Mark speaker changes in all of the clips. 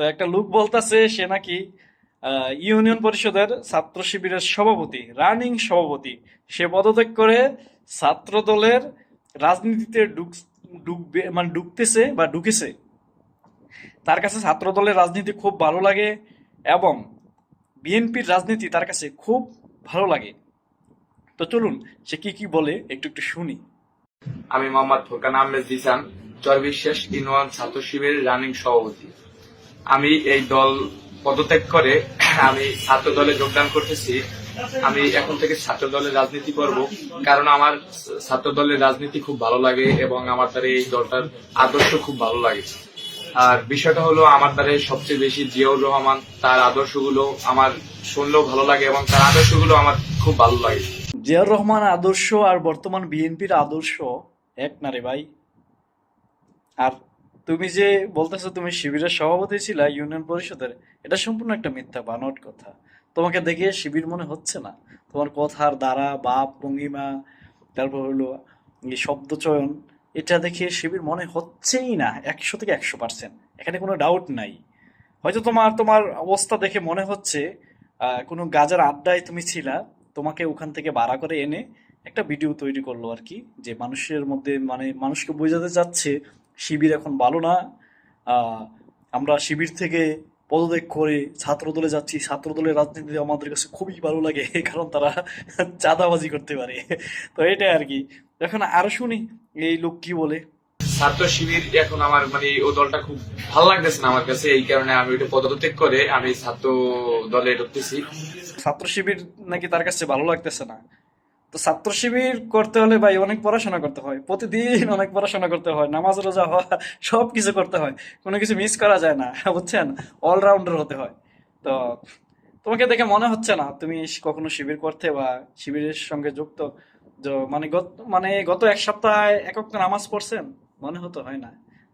Speaker 1: তো একটা লোক বলতেছে, সে নাকি ইউনিয়ন পরিষদের ছাত্র শিবিরের সভাপতি, রানিং সভাপতি। সে পদত্যাগ করে ছাত্র দলের রাজনীতিতে ঢুক ঢুকবে মানে ঢুকতেছে বা ঢুকেছে তার কাছে ছাত্র দলের রাজনীতি খুব ভালো লাগে এবং বিএনপির রাজনীতি তার কাছে খুব ভালো লাগে। তো চলুন, সে কি কি বলে একটু একটু শুনি।
Speaker 2: আমি মোহাম্মদ ফোরকান আহমেদ জিসান চরবিশ্বাস ইনওয়ান ছাত্র শিবিরের রানিং সভাপতি। আমি এই দল পদত্যাগ করে আমি ছাত্র দলে যোগদান করতেছি। আমি এখন থেকে ছাত্র দলের রাজনীতি করব। কারণ আমার ছাত্র দলের রাজনীতি খুব ভালো লাগে এবং আমার দ্বারা এই দলটার আদর্শ খুব ভালো লাগে। আর বিষয়টা হলো, আমার দ্বারা সবচেয়ে বেশি জিয়াউর রহমান তার আদর্শগুলো আমার শুনলেও ভালো লাগে এবং তার আদর্শগুলো আমার খুব ভালো লাগে।
Speaker 1: জিয়াউর রহমান আদর্শ আর বর্তমান বিএনপির আদর্শ এক না রে ভাই? আর তুমি যে বলতেছো তুমি শিবিরের সভাপতি ছিলা ইউনিয়ন পরিষদের, এটা সম্পূর্ণ একটা মিথ্যা বানট কথা। তোমাকে দেখে শিবির মনে হচ্ছে না। তোমার কথার দ্বারা, বাপ, ভঙ্গিমা, তারপর হলো শব্দ চয়ন, এটা দেখে শিবির মনে হচ্ছেই না, একশো থেকে একশো পার্সেন্ট এখানে কোনো ডাউট নাই। হয়তো তোমার তোমার অবস্থা দেখে মনে হচ্ছে কোনো গাজার আড্ডায় তুমি ছিলা, তোমাকে ওখান থেকে ভাড়া করে এনে একটা ভিডিও তৈরি করল আর কি, যে মানুষের মধ্যে মানে মানুষকে বোঝাতে চাচ্ছে শিবির এখন ভালো না। আহ, আমরা শিবির থেকে পদত্যাগ করে ছাত্র দলে যাচ্ছি। ছাত্র দলের রাজনীতি আমাদের কাছে খুবই ভালো লাগে কারণ তারা চাঁদাবাজি করতে পারে। তো এটাই আর কি। এখন আরও শুনি এই লোক কি বলে?
Speaker 2: ছাত্র শিবির এখন আমার মানে ও দলটা খুব ভালো লাগতেছে না আমার কাছে। এই কারণে আমি ওইটা পদত্যাগ করে আমি ছাত্র দলে ঢুকতেছি।
Speaker 1: ছাত্র শিবির নাকি তার কাছে ভালো লাগতেছে না? তো ছাত্র শিবির করতে হলে ভাই অনেক পড়াশোনা করতে হয়। প্রতিদিন অনেক পড়াশোনা করতে হয় নামাজ রোজা হওয়া সব কিছু করতে হয়। কোনো কিছু মিস করা যায় না বুঝছেন? অলরাউন্ডার হতে হয়। তো তোমাকে দেখে মনে হচ্ছে না তুমি কখনো শিবির করতে বা শিবিরের সঙ্গে যুক্ত? মানে গত মানে গত এক সপ্তাহে একক নামাজ পড়ছেন? মনে হতো হয় না?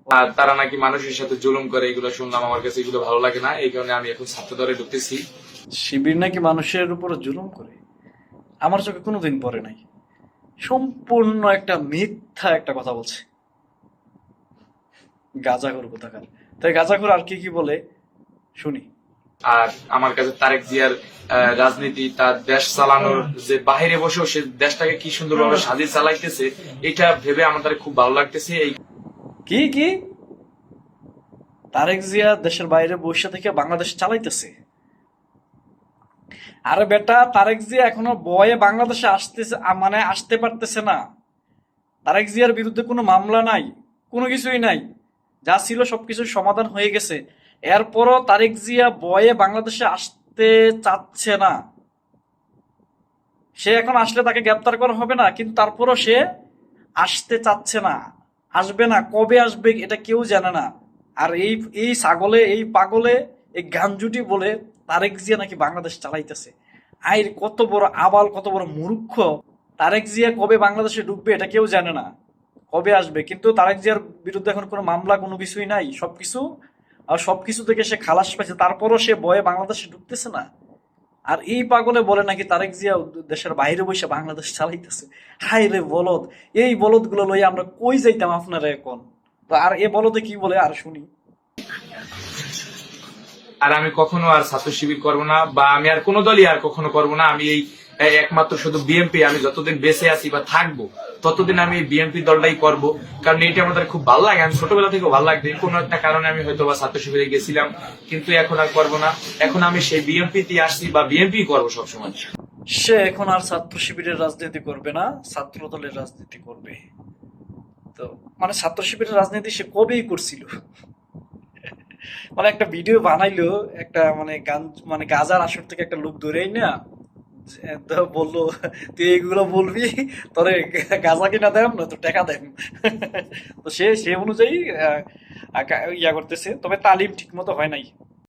Speaker 2: আর তারা নাকি মানুষের সাথে জুলুম করে এগুলো শুনলাম আমার কাছে এগুলো ভালো লাগে না এই কারণে আমি এখন ছাত্র দলে ঢুকতেছি।
Speaker 1: শিবির নাকি মানুষের উপর জুলুম করে? আমার চোখে কোনোদিন পড়ে নাই। সম্পূর্ণ একটা মিথ্যা একটা কথা বলছে। গাজাঘর কোথাকার। তাই গাজাঘর আর কি কি বলে? শুনি।
Speaker 2: আর আমার কাছে তারেক জিয়ার রাজনীতি তার দেশ চালানোর যে বাহিরে বসেও সে দেশটাকে কি সুন্দরভাবে সাজিয়ে চালাইতেছে এটা ভেবে আমাদের খুব ভালো লাগতেছে। এই
Speaker 1: কি কি? তারেক জিয়া দেশের বাইরে বসে থেকে বাংলাদেশ চালাইতেছে? আরে বেটা, তারেক জিয়া এখনও বয়ে বাংলাদেশে আসতেছে মানে আসতে পারতেছে না। তারেক জিয়ার বিরুদ্ধে কোনো মামলা নাই, কোনো কিছুই নাই। যা ছিল সবকিছুর সমাধান হয়ে গেছে। এরপরও তারেক জিয়া বয়ে বাংলাদেশে আসতে চাচ্ছে না। সে এখন আসলে তাকে গ্রেপ্তার করা হবে না, কিন্তু তারপরও সে আসতে চাচ্ছে না। আসবে না, কবে আসবে, এটা কেউ জানে না। আর এই এই ছাগলে, এই পাগলে, এই গাঞ্জুটি বলে তারেক জিয়া নাকি বাংলাদেশ চালাইতেছে। আইর কত বড় আবাল, কত বড় মূর্খ। তারেক জিয়া কবে বাংলাদেশে ঢুকবে এটা কেউ জানে না। কবে আসবে? কিন্তু তারেক জিয়ার বিরুদ্ধে এখন কোনো মামলা, কোনো কিছুই নাই। সবকিছু, আর সবকিছু থেকে সে খালাস পাইছে। তারপরও সে বয়ে বাংলাদেশে ঢুকতেছে না। আর এই পাগলে বলে নাকি তারেক জিয়া দেশের বাইরে বসে বাংলাদেশ চালাইতেছে। হাই রে বলদ, এই বলদগুলো লই আমরা কই যাইতাম আপনারা এখন? তো আর এ বলদে কি বলে? আর শুনি।
Speaker 2: আর আমি কখনো আর ছাত্র শিবির করব না, বা আমি আর কোনো দলই আর কখনো করব না। আমি এই একমাত্র শুধু বিএনপি আমি যতদিন বেঁচে আছি বা থাকব, ততদিন আমি বিএনপি দলটাই করব। কারণ এটা আমাদের খুব ভালো লাগে। আমি ছোটবেলা থেকে ভালো লাগতো। কোনো একটা কারণে আমি হয়তো বা ছাত্র শিবিরে গেছিলাম, কিন্তু এখন আর করব না। এখন আমি সেই বিএনপি তে আসছি বা বিএনপি করব সবসময়।
Speaker 1: সে এখন আর ছাত্র শিবিরের রাজনীতি করবে না, ছাত্র দলের রাজনীতি করবে। তো মানে ছাত্র শিবিরের রাজনীতি সে কবেই করছিল? মানে একটা ভিডিও বানাইলো, একটা মানে গান মানে গাজার আসর থেকে একটা লোক ধরেই না বলল, তুই এইগুলো বলবি, তোরে গাঁজা কিনা দেন না তো টাকা দেন তো সে সে অনুযায়ী ইয়া করতেছে, তবে তালিম ঠিক মতো হয় নাই।